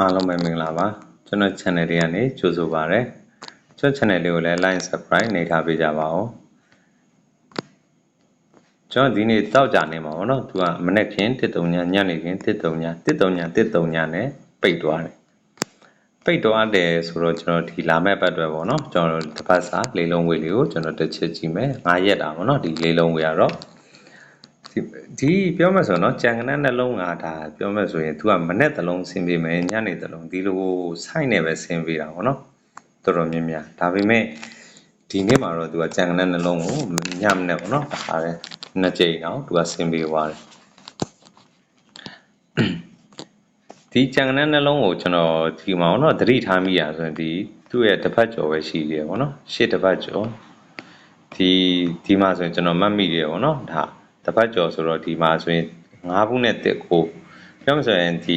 အားလုံးပဲမင်္ဂလာပါကျွန်တော် channel လေးကနေကြိုဆိုပါရစေကျွန်တော် channel လေးကိုလည်း like subscribe နေထားပေးကြပါဦးကျွန်တော်ဒီနေ့တောက်ကြနေမှာပေါ့နော်သူကမနေ့ခင်139ညညနေခင်139 139 139နဲ့ပိတ်သွားတယ်ပိတ်သွားတယ်ဆိုတော့ကျွန်တော်ဒီလာမဲ့ဘက်တွေပေါ့နော်ကျွန်တော်တစ်ပတ်စာလေးလုံးဝေလေးကိုကျွန်တော်တစ်ချက်ကြည့်မယ်9ရက်တာပေါ့နော်ဒီလေးလုံးဝေကတော့ ဒီဒီပြောမှဆိုတော့ကြံကနက်နှလုံးကဒါပြောမှဆိုရင် तू ကမနေ့တစ်လုံးဆင်းပေးမယ်ညနေတစ်လုံးဒီလိုစိုက်နေပဲဆင်းပေးတာပေါ့နော်တော်တော်များများဒါပေမဲ့ဒီနေ့မှာတော့ तू ကကြံကနက်နှလုံးကိုညမနဲ့ပေါ့နော်ဒါလည်းနှစ်ကြိမ်တော့ तू ကဆင်းပေးသွားတယ်ဒီကြံကနက်နှလုံးကိုကျွန်တော်ဒီမှာပေါ့နော်သတိထားမိရဆိုရင်ဒီသူ့ရဲ့တစ်ဖက်ကျော်ပဲရှိသေးတယ်ပေါ့နော်ရှေ့တစ်ဖက်ကျော်ဒီဒီမှာဆိုရင်ကျွန်တော်မှတ်မိတယ်ပေါ့နော်ဒါ တစ်ဖက်ကျော်ဆိုတော့ဒီမှာဆိုရင်၅ဘူးနဲ့တက်ကိုပြောမှဆိုရင်ဒီ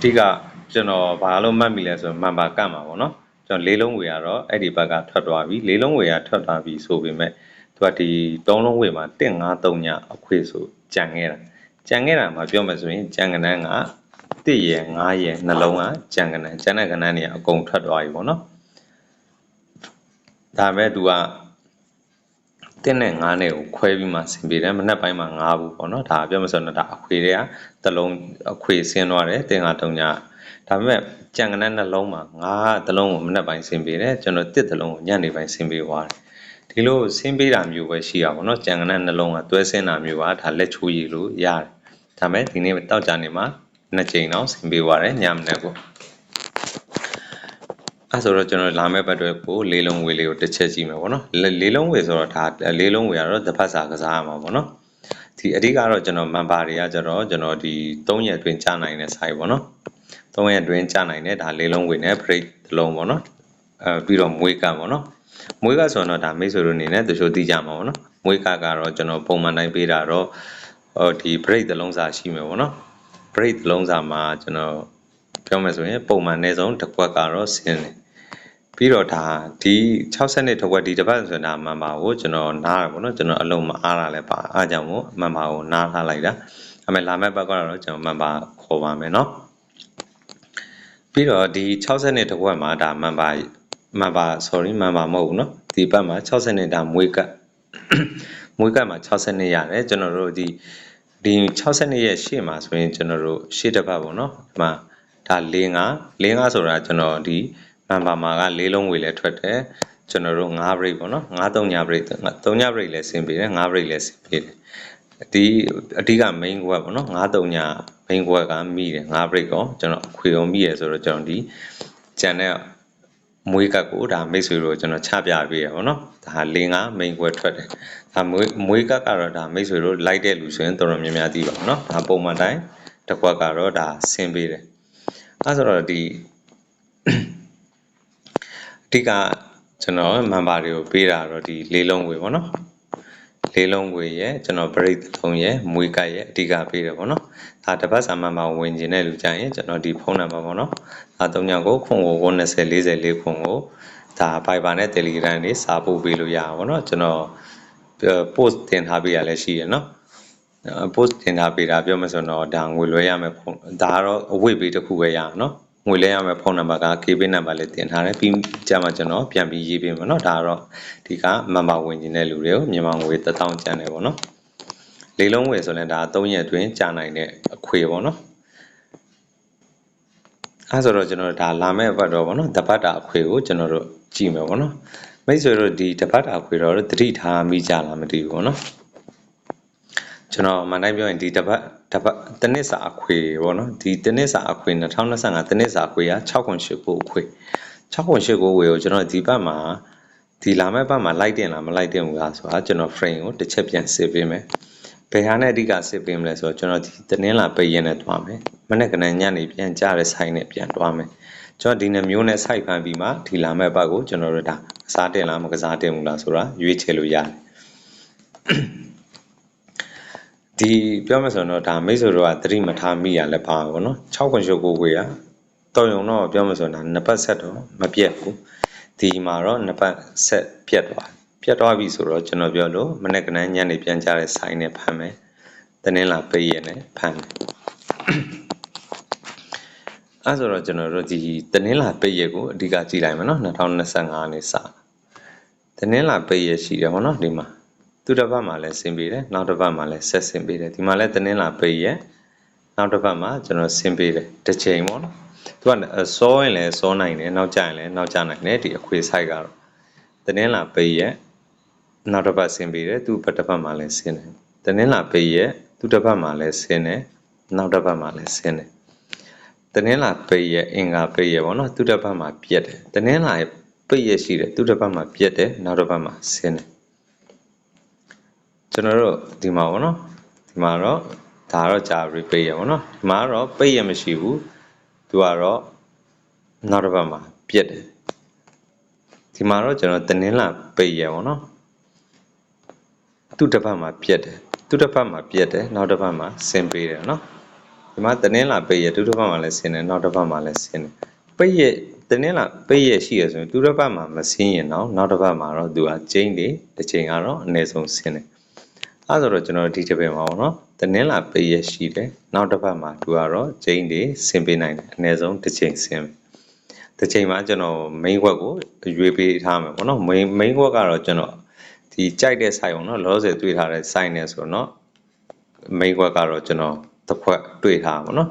ဒီကကျွန်တော်ဘာလို့မှတ်မိလဲဆိုရင်မှန်ပါကတ်မှာပေါ့နော်ကျွန်တော်လေးလုံးဝေရတော့အဲ့ဒီဘက်ကထွက်သွားပြီလေးလုံးဝေရထွက်သွားပြီဆိုပေမဲ့သူကဒီသုံးလုံးဝေမှာ153ညအခွေဆိုကြံခဲ့တာကြံခဲ့တာမှာပြောမှဆိုရင်ကြံကနန်းက1ရယ်9ရယ်နှလုံးကကြံကနန်းကြံတဲ့ကနန်းတွေအကုန်ထွက်သွားပြီပေါ့နော်ဒါမဲ့သူက တင်းနဲ့ငါးနဲ့ကိုခွဲပြီးမှဆင်ပေးတယ်မနက်ပိုင်းမှာငါးဘူးပေါ့နော်ဒါပြောမစတော့ဒါအခွေတွေကတလုံးအခွေဆင်းသွားတယ်တင်ကတုံညာဒါပေမဲ့ကြံကနက်နှလုံးမှာငါးတလုံးကိုမနက်ပိုင်းဆင်ပေးတယ်ကျွန်တော်တစ်တလုံးကိုညနေပိုင်းဆင်ပေးသွားတယ်ဒီလိုဆင်းပေးတာမျိုးပဲရှိရပါတော့ကြံကနက်နှလုံးကတွဲဆင်းတာမျိုးပါဒါလက်ချိုးရည်လို့ရတယ်ဒါပေမဲ့ဒီနေ့တောက်ကြနေမှာနှစ်ကြိမ်တော့ဆင်ပေးသွားတယ်ညမနက်ကို အဲဆိုတော့ကျွန်တော်လာမယ့်ဘက်တွေကိုလေးလုံးဝေလေးကိုတစ်ချက်ကြည့်မယ်ပေါ့နော်လေးလုံးဝေဆိုတော့ဒါလေးလုံးဝေကတော့တစ်ဖက်စာကစားရမှာပေါ့နော်ဒီအဓိကတော့ကျွန်တော်မန်ပါတွေကကျတော့ကျွန်တော်ဒီ3ရက်အတွင်းကြာနိုင်တဲ့ site ပေါ့နော်3ရက်အတွင်းကြာနိုင်တဲ့ဒါလေးလုံးဝေနဲ့ break တစ်လုံးပေါ့နော်အဲပြီးတော့မွေးကပေါ့နော်မွေးကဆိုတော့ဒါမိတ်ဆွေတို့အနေနဲ့တချို့သိကြမှာပေါ့နော်မွေးကကတော့ကျွန်တော်ပုံမှန်တိုင်းပေးတာတော့ဟိုဒီ break တစ်လုံးစာရှိမယ်ပေါ့နော် break တစ်လုံးစာမှာကျွန်တော်ပြောမယ်ဆိုရင်ပုံမှန်အနည်းဆုံးတစ်ခွက်ကတော့ဆင်းတယ် ပြီးတော့ဒါဒီ60နှစ်တစ်ဝက်ဒီတစ်ပတ်ဆိုတာမှန်ပါဘူးကျွန်တော်နားရပါတော့ကျွန်တော်အလုံးမအားတာလည်းပါအားကြောင့်မို့မှန်ပါကိုနားထားလိုက်တာအမေလာမယ့်ဘက်ကတော့ကျွန်တော်မှန်ပါခေါ်ပါမယ်နော်ပြီးတော့ဒီ60နှစ်တစ်ဝက်မှာဒါမှန်ပါမှန်ပါ sorry မှန်ပါမဟုတ်ဘူးနော်ဒီဘက်မှာ60နှစ်ဒါမွေးကပ်မွေးကပ်မှာ60နှစ်ရတယ်ကျွန်တော်တို့ဒီဒီ60နှစ်ရဲ့ရှေ့မှာဆိုရင်ကျွန်တော်တို့ရှေ့တစ်ပတ်ပေါ့နော်ဒီမှာဒါ၄5၄5ဆိုတာကျွန်တော်ဒီ န်ပါမာကလေးလုံးဝေလည်းထွက်တယ်ကျွန်တော်တို့9 break ပေါ့နော်9 3ည break 3ည break လည်းဆင်းပေးတယ်9 break လည်းဆင်းပေးတယ်ဒီအဓိက main web ပေါ့နော်9 3ည main web ကမိတယ်9 break ရောကျွန်တော်အခွေရောမိရဆိုတော့ကျွန်တော်ဒီကြံတဲ့မွေးကတ်ကိုဒါမိတ်ဆွေတို့ကျွန်တော်ချပြပေးရပါတော့။ဒါလင်းက main ကွယ်ထွက်တယ်။ဒါမွေးမွေးကတ်ကတော့ဒါမိတ်ဆွေတို့လိုက်တဲ့လူဆိုရင်တော်တော်များများသိပါတော့နော်။ဒါပုံမှန်တိုင်းတစ်ခွက်ကတော့ဒါဆင်းပေးတယ်။အဲဆိုတော့ဒီ ဓိကကျွန်တော် member တွေကိုပေးတာတော့ဒီလေးလုံးဝေပေါ့နော်လေးလုံးဝေရဲ့ကျွန်တော် break သုံးရဲ့မွေးကတ်ရဲ့အဓိကပေးတယ်ပေါ့နော်ဒါတစ်ပတ်စာမှန်မှာဝင်ကျင်တဲ့လူကြရင်ကျွန်တော်ဒီဖုန်းနံပါတ်ပေါ့နော်ဒါ၃ညကိုခွန်ကို90 40 40ခွန်ကိုဒါ Viber နဲ့ Telegram တွေစာပို့ပေးလို့ရတာပေါ့နော်ကျွန်တော် post တင်ထားပေးရလဲရှိရနော် post တင်ထားပေးတာပြောမှဆိုတော့ဒါငွေလွှဲရမယ်ဖုန်းဒါကတော့အဝိပေးတစ်ခုပဲရအောင်နော် ငွေလဲရမယ့်ဖုန်းနံပါတ်က KB နံပါတ်လေးတင်ထားတယ်ပြီးကြမှာကျွန်တော်ပြန်ပြီးရေးပေးမယ်เนาะဒါကတော့ဒီကမန်ပါဝင်နေတဲ့လူတွေကိုမြန်မာငွေ1000ကျန်တယ်ပေါ့เนาะလေးလုံးဝယ်ဆိုရင်ဒါ3ရက်အတွင်းကြာနိုင်တဲ့အခွေပေါ့เนาะအဲဆိုတော့ကျွန်တော်ဒါလာမယ့်ဘတ်တော့ဗောနော်တပတ်တာအခွေကိုကျွန်တော်တို့ကြည့်မယ်ဗောနော်မိတ်ဆွေတို့ဒီတပတ်တာအခွေတော့တတိထားမိကြလားမသိဘူးဗောနော် ကျွန်တော်မှန်တိုင်းပြောရင်ဒီတပတ်တပတ်တနစ်စာအခွေပေါ့နော်ဒီတနစ်စာအခွေ2025တနစ်စာအခွေက6.8ကိုအခွေ6.8ကိုဝေကိုကျွန်တော်ဒီဘက်မှာဒီလာမယ့်ဘက်မှာလိုက်တင်လားမလိုက်တင်ဘူးလားဆိုတာကျွန်တော် frame ကိုတစ်ချက်ပြန်စစ်ပေးမယ်ဘယ်ဟာနဲ့အဓိကစစ်ပေးမလဲဆိုတော့ကျွန်တော်ဒီတနင်္လာပိတ်ရင်နဲ့တွားမယ်မနေ့ကနေ့ညနေပြန်ကြတဲ့ဆိုင်နဲ့ပြန်တွားမယ်ကျွန်တော်ဒီနှမျိုးနဲ့စိုက်ဖန်ပြီးမှဒီလာမယ့်ဘက်ကိုကျွန်တော်တို့ဒါကစားတင်လားမကစားတင်ဘူးလားဆိုတာရွေးချယ်လို့ရတယ် ဒီပြောမှဆိုတော့ဒါမိတ်ဆွေတို့ကသတိမထားမိရလဲပါဘောနော်6ခွန်ရုပ်ကိုကိုရတော်ရုံတော့ပြောမှဆိုတော့နှစ်ပတ်ဆက်တော့မပြတ်ဘူးဒီမှာတော့နှစ်ပတ်ဆက်ပြတ်သွားပြတ်သွားပြီဆိုတော့ကျွန်တော်ပြောလို့မနေ့ကနန်းညနေပြန်ကြတဲ့ဆိုင်နဲ့ဖမ်းမယ်တနင်္လာပိတ်ရနဲ့ဖမ်းမယ်အဲ့ဆိုတော့ကျွန်တော်တို့ဒီတနင်္လာပိတ်ရက်ကိုအဓိကကြည့်လိုက်မယ်နော်2025နှစ်စတနင်္လာပိတ်ရက်ရှိတယ်ဗောနော်ဒီမှာ သူတစ်ပတ်မှာလည်းဆင်းပေးတယ်နောက်တစ်ပတ်မှာလည်းဆက်ဆင်းပေးတယ်ဒီမှာလည်းတနင်္လာပိတ်ရက်နောက်တစ်ပတ်မှာကျွန်တော်ဆင်းပေးတယ်တစ်ချိန်ဗောနော်သူကစောရင်လည်းစောနိုင်တယ်နောက်ကျရင်လည်းနောက်ကျနိုင်တယ်ဒီအခွေဆိုင်ကတော့တနင်္လာပိတ်ရက်နောက်တစ်ပတ်ဆင်းပေးတယ်သူတစ်ပတ်မှာလည်းဆင်းတယ်တနင်္လာပိတ်ရက်သူတစ်ပတ်မှာလည်းဆင်းတယ်နောက်တစ်ပတ်မှာလည်းဆင်းတယ်တနင်္လာပိတ်ရဲ့အင်္ဂါပိတ်ရဲ့ပေါ့နော်သူတစ်ပတ်မှာပြက်တယ်တနင်္လာရဲ့ပိတ်ရဲ့ရှိတယ်သူတစ်ပတ်မှာပြက်တယ်နောက်တစ်ပတ်မှာဆင်းတယ် ကျွန်တော်တို့ဒီမှာပေါ့နော်ဒီမှာတော့ဒါတော့ကြာပြီးပိတ်ရဲ့ပေါ့နော်ဒီမှာတော့ပိတ်ရဲ့မရှိဘူးသူကတော့နောက်တစ်ပတ်မှာပြက်တယ်ဒီမှာတော့ကျွန်တော်တနင်္လာပိတ်ရဲ့ပေါ့နော်သူတစ်ပတ်မှာပြက်တယ်သူတစ်ပတ်မှာပြက်တယ်နောက်တစ်ပတ်မှာဆင်းပေးတယ်နော်ဒီမှာတနင်္လာပိတ်ရဒုတစ်ပတ်မှာလည်းဆင်းတယ်နောက်တစ်ပတ်မှာလည်းဆင်းတယ်ပိတ်ရတနင်္လာပိတ်ရရှိရဆိုရင်ဒုတစ်ပတ်မှာမဆင်းရင်တော့နောက်တစ်ပတ်မှာတော့သူကကျင်းတယ်တစ်ချိန်ကတော့အနည်းဆုံးဆင်းတယ် အဲဆိုတော့ကျွန်တော်ဒီတစ်ပတ်မှာပေါ့နော်တနင်္လာပိတ်ရရှိတယ်နောက်တစ်ပတ်မှာသူကတော့ကျင်းတယ်ဆင်းပေးနိုင်တယ်အနည်းဆုံးတစ်ချိန်ဆင်းတစ်ချိန်မှာကျွန်တော် main web ကိုရွေးပေးထားမယ်ပေါ့နော် main main web ကတော့ကျွန်တော်ဒီကြိုက်တဲ့ site ပေါ့နော်လောလောဆယ်တွေ့ထားတဲ့ site နဲ့ဆိုတော့ main web ကတော့ကျွန်တော်တစ်ခွက်တွေ့ထားပါတော့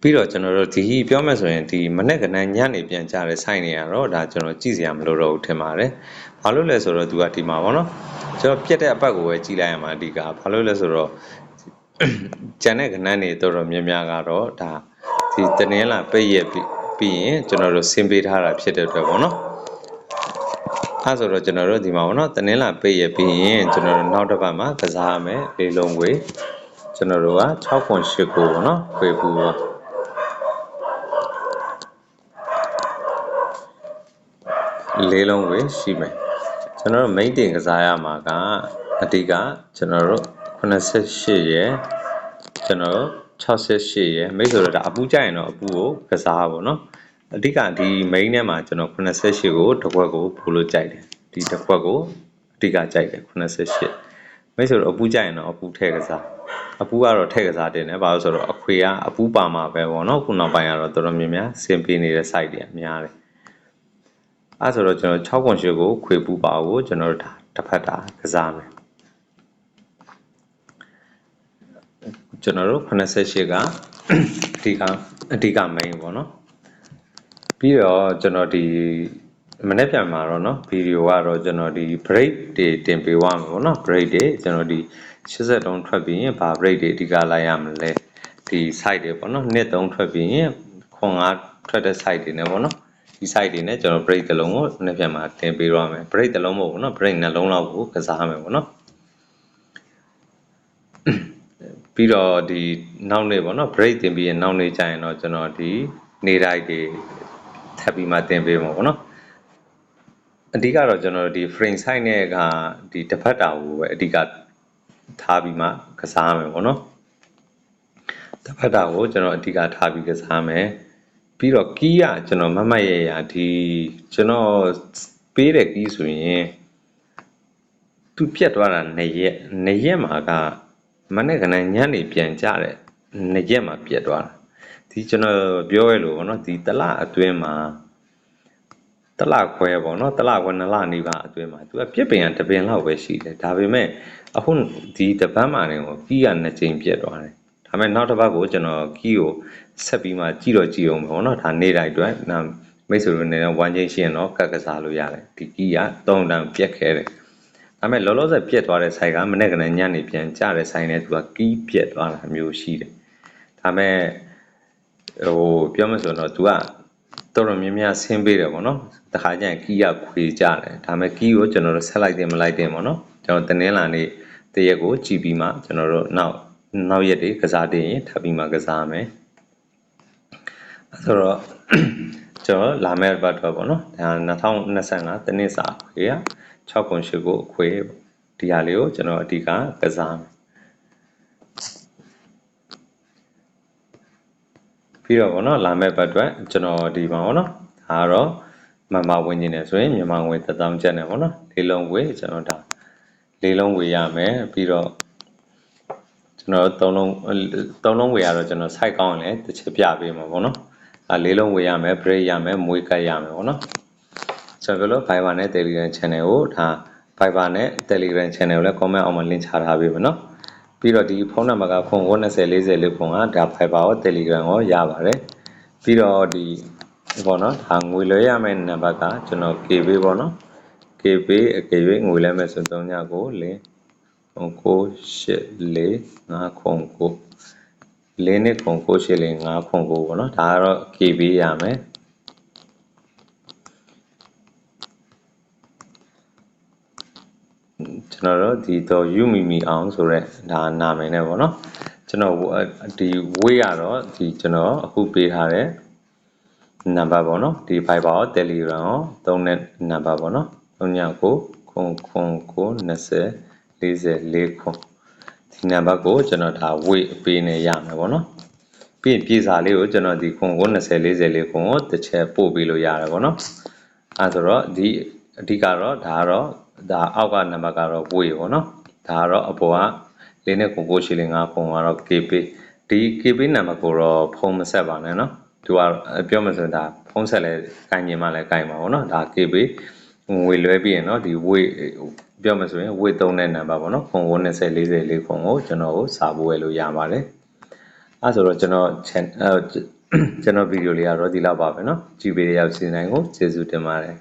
ပြီးတော့ကျွန်တော်တို့ဒီပြောမယ်ဆိုရင်ဒီမနေ့ကနန်းညနေပြန်ကြတဲ့ site တွေကတော့ဒါကျွန်တော်ကြည့်စရာမလိုတော့ဘူးထင်ပါတယ်။ဘာလို့လဲဆိုတော့သူကဒီမှာပေါ့နော်။ ကျွန်တော်ပြက်တဲ့အပတ်ကိုပဲကြည့်လိုက်ရမှာအဓိက။ဘာလို့လဲဆိုတော့ကျန်တဲ့ကနန်းတွေတော်တော်များများကတော့ဒါဒီတနင်္လာပိတ်ရက်ပြီးရင်ကျွန်တော်တို့ဆင်းပေးထားတာဖြစ်တဲ့အတွက်ပေါ့နော်။အဲဆိုတော့ကျွန်တော်တို့ဒီမှာပေါ့နော်တနင်္လာပိတ်ရပြီးရင်ကျွန်တော်တို့နောက်တစ်ပတ်မှာကစားရမယ်လေလုံးဝေးကျွန်တော်တို့က6.8ကိုပေါ့နော်ခွေပူပါလေးလုံးဝေးရှိမယ် ကျွန်တော်တို့ main တင်ကစားရမှာကအဓိကကျွန်တော်တို့88ရယ်ကျွန်တော်တို့68ရယ်မိတ်ဆိုတော့ဒါအပူကြရင်တော့အပူကိုကစားပါနော်အဓိကဒီ main ထဲမှာကျွန်တော်88ကိုတစ်ခွက်ကိုပို့လို့ကြိုက်တယ်ဒီတစ်ခွက်ကိုအဓိကကြိုက်တယ်88မိတ်ဆိုတော့အပူကြရင်တော့အပူထည့်ကစားအပူကတော့ထည့်ကစားတင်တယ်ဘာလို့ဆိုတော့အခွေကအပူပါမှာပဲပေါ့နော်ခုနောက်ပိုင်းကတော့တော်တော်များများစင်ပြေနေတဲ့ site တွေများတယ် အဲဆိုတော့ကျွန်တော်6.8ကိုခွေပူပါကိုကျွန်တော်တို့ဒါတစ်ဖက်တာကစားမယ်ကျွန်တော်တို့88ကအဓိကအဓိက main ပေါ့နော်ပြီးတော့ကျွန်တော်ဒီမနေ့ပြန်မှာတော့เนาะဗီဒီယိုကတော့ကျွန်တော်ဒီ break တွေတင်ပေးသွားမှာပေါ့เนาะ break တွေကျွန်တော်ဒီ83ထွက်ပြီးရင်ဘာ break တွေအဓိကလိုက်ရမလဲဒီ site တွေပေါ့เนาะနှစ်3ထွက်ပြီးရင်ခွန်5ထွက်တဲ့ site တွေ ਨੇ ပေါ့เนาะ ဒီ site တွေ ਨੇ ကျွန်တော် break တစ်လုံးကိုမနေ့ပြန်မှာတင်ပေးသွားမယ် break တစ်လုံးမဟုတ်ဘူးเนาะ break နှလုံးလောက်ကိုကစားမယ်ပေါ့เนาะပြီးတော့ဒီနောက်နေ့ပေါ့နော် break တင်ပြီးရင်နောက်နေ့ကျရင်တော့ကျွန်တော်ဒီနေတိုင်းတွေထပ်ပြီးမှတင်ပေးမှာပေါ့နော်အဓိကတော့ကျွန်တော်ဒီ frame size နဲ့ကဒီတစ်ဖက်တာကိုပဲအဓိကထားပြီးမှကစားမယ်ပေါ့နော်တစ်ဖက်တာကိုကျွန်တော်အဓိကထားပြီးကစားမယ် ပြီးတော့ကီးကကျွန်တော်မမတ်ရရဒီကျွန်တော်ပေးတဲ့ကီးဆိုရင်သူပြတ်သွားတာနှစ်ရက်နှစ်ရက်မှာကမနေ့ကနေ့ညနေပြန်ကြတဲ့နှစ်ရက်မှာပြတ်သွားတာဒီကျွန်တော်ပြောရလို့ဗောနော်ဒီတလအတွင်းမှာတလခွဲပေါ့နော်တလခွဲနှစ်လနေပါအတွင်းမှာသူကပြစ်ပင်ကတပင်လောက်ပဲရှိတယ်ဒါပေမဲ့အခုဒီတပတ်မှနေကိုကီးကနှစ်ကြိမ်ပြတ်သွားတယ် ဒါပေမဲ့နောက်တစ်ပတ်ကိုကျွန်တော်ကီးကိုဆက်ပြီးမှကြည့်တော့ကြည့်အောင်ပေါ့နော်ဒါနေ့တိုင်းအတွက်နာမိတ်ဆွေတို့နေတော့ဝမ်းချင်းရှင်းတော့ကတ်ကစားလို့ရတယ်ဒီကီးကသုံးတန်းပြက်ခဲတယ်ဒါပေမဲ့လောလောဆယ်ပြက်သွားတဲ့ဆိုင်ကမနေ့ကလည်းညနေပြန်ကြတဲ့ဆိုင်နဲ့သူကကီးပြက်သွားတာမျိုးရှိတယ်ဒါပေမဲ့ဟိုပြောမှဆိုတော့ तू ကတော်တော်များများဆင်းပေးတယ်ပေါ့နော်တခါကျရင်ကီးကခွေကြတယ်ဒါပေမဲ့ကီးကိုကျွန်တော်တို့ဆက်လိုက်တယ်မလိုက်တယ်ပေါ့နော်ကျွန်တော်တင်းလာနေတရက်ကိုကြည့်ပြီးမှကျွန်တော်တို့နောက် နောက်ရက်တွေကစားတင်ရင်ထပ်ပြီးမှကစားမယ်ဆိုတော့ကျွန်တော်လာမယ့်ဘတ်တော့ပေါ့နော်ဒါ2025တနစ်စာခွေက6.8ကိုခွေဒီဟာလေးကိုကျွန်တော်အဓိကကစားမယ်ပြီးတော့ဗောနော်လာမယ့်ဘတ်အတွက်ကျွန်တော်ဒီမှာဗောနော်ဒါကတော့မမဝင်နေတယ်ဆိုရင်မြန်မာငွေ3000ကျပ်နဲ့ဗောနော်လေးလုံးဝေးကျွန်တော်ဒါလေးလုံးဝေးရမယ်ပြီးတော့ ကျွန်ကျွန်တော်သုံးလုံးသုံးလုံးဝေရတော့ကျွန်တော် site ကောင်းရင်လည်းတစ်ချက်ပြပေးမှာပေါ့နော်အဲလေးလုံးဝေရမယ် break ရမယ်မွေးကတ်ရမယ်ပေါ့နော်ကျွန်တော်ပြောလို့ Viber နဲ့ Telegram channel ကိုဒါ Viber နဲ့ Telegram channel ကိုလည်း comment အောက်မှာ link ချထားပေးမယ်နော်ပြီးတော့ဒီဖုန်းနံပါတ်ကဖုန်း90 40လေးဖုန်းကဒါ Viber ရော Telegram ရောရပါတယ်ပြီးတော့ဒီပေါ့နော်ဒါငွေလွှဲရမယ့်နံပါတ်ကကျွန်တော် KB ပေါ့နော် KB အကေ၍ငွေလဲမယ်ဆို3ညကိုလင်း 9 8 4 5ခု9လေးနှစ်ခု9 8 4 5ခု9ပေါ့နော်ဒါကတော့ KB ရမယ်ကျွန်တော်တို့ဒီတော့ယူမီမီအောင်ဆိုတော့ဒါနာမည်နဲ့ပေါ့နော်ကျွန်တော်ဒီဝေးရတော့ဒီကျွန်တော်အခုပေးထားတဲ့နံပါတ်ပေါ့နော်ဒီ Viber ရော Telegram ရောသုံးတဲ့နံပါတ်ပေါ့နော်39ခုခုခု20 44ခုဒီနံပါတ်ကိုကျွန်တော်ဒါဝေးပေးနေရမယ်ပေါ့နော်ပြီးရင်ပြည်စာလေးကိုကျွန်တော်ဒီခုကို20 44ခုကိုတစ်ချက်ပို့ပေးလို့ရတယ်ပေါ့နော်အဲဆိုတော့ဒီအဓိကတော့ဒါကတော့ဒါအောက်ကနံပါတ်ကတော့ဝေးပေါ့နော်ဒါကတော့အပေါ်ကလေးနဲ့ကိုကိုရှိလေး5ခုကတော့ KB ဒီ KB နံပါတ်ကိုတော့ဖုန်းမဆက်ပါနဲ့နော်သူကပြောမှဆိုရင်ဒါဖုန်းဆက်လဲကင်ကျင်မှလည်းကင်ပါဘောနော်ဒါ KB ငွေလွှဲပြီးရင်เนาะဒီဝေး ပြောမှဆိုရင်ဝေးသုံးတဲ့နံပါတ်ပေါ့နော်ခုံ9 20 40လေးခုံကိုကျွန်တော်ကိုစာပို့ဝယ်လို့ရပါတယ်အဲဆိုတော့ကျွန်တော် channel ကျွန်တော်ဗီဒီယိုလေးကတော့ဒီလောက်ပါပဲเนาะကြည့်ပေးတဲ့ရောက်စီနိုင်ကိုကျေးဇူးတင်ပါတယ်